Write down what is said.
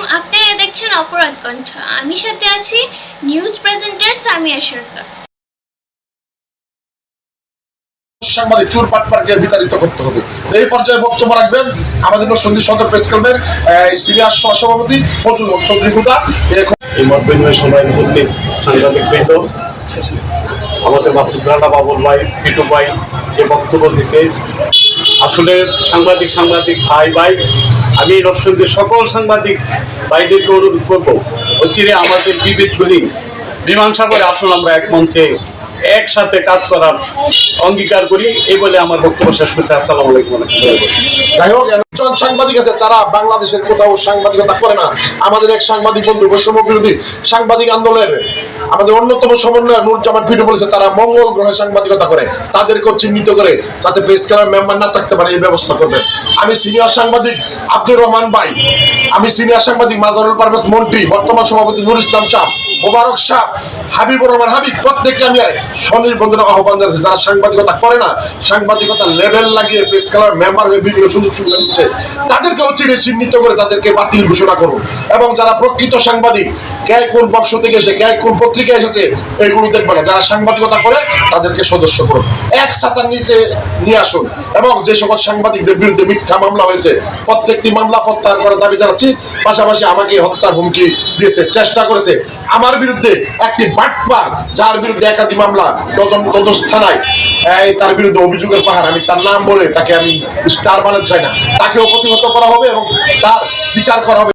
আলাইকুম আপনারা দেখছেন অপরাধ কণ্ঠ। আমি সাথে আছি নিউজ প্রেজেন্টার সামিয়া সরকার। সাংবাদিক চুর পাটপাটকে বিতাড়িত করতে হবে। এই পর্যায়ে বক্তব্য রাখবেন আমাদের সন্ধি সদর প্রেস ক্লাবের সিরিয়াস সহসভাপতি ফতুল হক চৌধুরী হুদা। এই মতবিনিময় সভায় উপস্থিত সাংবাদিক বৃন্দ আমাদের মাসুদ রানা বাবুল ভাই পিটু ভাই যে বক্তব্য দিছে আসলে সাংবাদিক সাংবাদিক, ভাই ভাই, আমি নরসিংদীর সকল সাংবাদিক ভাইদেরকে অনুরোধ করব। অচিরে আমাদের বিবেকগুলি মীমাংসা করে আসুন আমরা এক মঞ্চে একসাথে কাজ করার অঙ্গীকার করি, এই বলে আমার বক্তব্য শেষ করতে আসসালামু আলাইকুম। যাই হোক সাংবাদিক আছে, তারা বাংলাদেশের কোথাও সাংবাদিকতা করে না। আমাদের এক সাংবাদিক বন্ধু বৈষম্য বিরোধী সাংবাদিক আন্দোলনের, আমাদের অন্যতম সমন্বয় নুরজামান পিটু বলেছে, তারা মঙ্গল গ্রহে সাংবাদিকতা করে, তাদেরকেও চিহ্নিত করে, যাতে প্রেস ক্লাবের মেম্বার না থাকতে পারে, এই ব্যবস্থা করবে। আমি সিনিয়র সাংবাদিক আব্দুর রহমান ভাই, আমি সিনিয়র সাংবাদিক মাজারুল পারভেজ মন্ত্রী, বর্তমান সভাপতি নুর ইসলাম শাহ মোবারক সাহ, হাবিবুর রহমান, হাবিব প্রত্যেকে আমি স্বনির্বন্ধন আহ্বান জানাচ্ছি। যারা সাংবাদিকতা করে না, সাংবাদিকতা লেভেল লাগিয়ে প্রেস ক্লাবের মেম্বার হয়ে বিভিন্ন সুযোগ সুবিধা দিচ্ছে, তাদেরকে হচ্ছে চিহ্নিত করে তাদেরকে বাতিল ঘোষণা করুন। এবং যারা প্রকৃত সাংবাদিক কে কোন বক্স থেকে এসে কে কোন পত্রিকা এসেছে, এগুলো দেখবে না। যারা সাংবাদিকতা করে, তাদেরকে সদস্য করুন। এক সাতার নিচে নিয়ে আসুন। এবং যে সকল সাংবাদিকদের বিরুদ্ধে মিথ্যা মামলা হয়েছে, প্রত্যেকটি মামলা প্রত্যাহার করার দাবি জানাচ্ছি। পাশাপাশি আমাকে হত্যার হুমকি দিয়েছে, চেষ্টা করেছে। আমার বিরুদ্ধে একটি বাটপার, যার বিরুদ্ধে একাধিক মামলা তদন্ত থানায় তার বিরুদ্ধে অভিযোগের পাহাড়। আমি তার নাম বলে তাকে আমি স্টার বানাতে চাই না। তাকেও প্রতিহত করা হবে এবং তার বিচার করা হবে।